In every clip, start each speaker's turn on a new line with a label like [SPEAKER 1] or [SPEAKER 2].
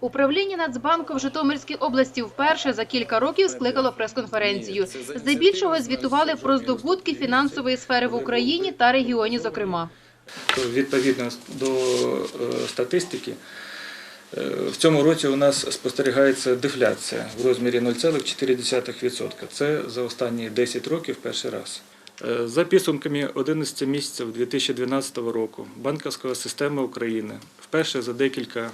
[SPEAKER 1] Управління Нацбанку в Житомирській області вперше за кілька років скликало прес-конференцію. Здебільшого звітували про здобутки фінансової сфери в Україні та регіоні, зокрема.
[SPEAKER 2] Відповідно до е, статистики, е, в цьому році у нас спостерігається дефляція в розмірі 0,4%. Це за останні 10 років перший раз. Е, За підсумками 11 місяців 2012 року банківська система України вперше за декілька е,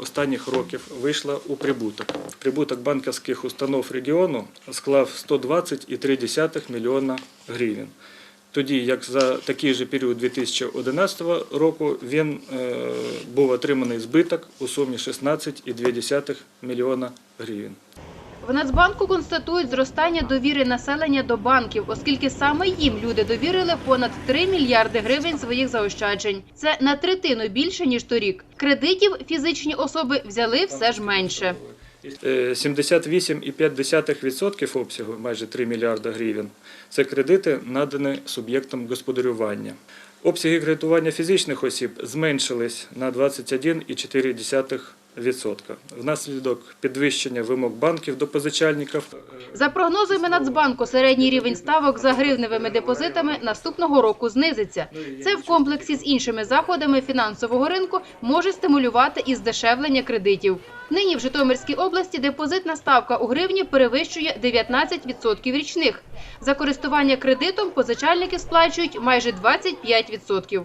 [SPEAKER 2] останніх років вийшла у прибуток. Прибуток банківських установ регіону склав 120,3 мільйона гривень. Тоді як за такий же період 2011 року він е, був отриманий збиток у сумі 16,2 мільйона гривень.
[SPEAKER 1] В Нацбанку констатують зростання довіри населення до банків, оскільки саме їм люди довірили понад 3 мільярди гривень своїх заощаджень. Це на третину більше ніж торік. Кредитів фізичні особи взяли все ж менше.
[SPEAKER 2] Е, 78,5% обсягу, майже 3 мільярда гривень, це кредити, надані суб'єктам господарювання. Обсяги кредитування фізичних осіб зменшились на 21,4%. Внаслідок підвищення вимог банків до позичальників
[SPEAKER 1] За прогнозами Нацбанку, середній рівень ставок за гривневими депозитами наступного року знизиться. Це в комплексі з іншими заходами фінансового ринку може стимулювати і здешевлення кредитів. Нині в Житомирській області депозитна ставка у гривні перевищує 19% річних. За користування кредитом позичальники сплачують майже 25%.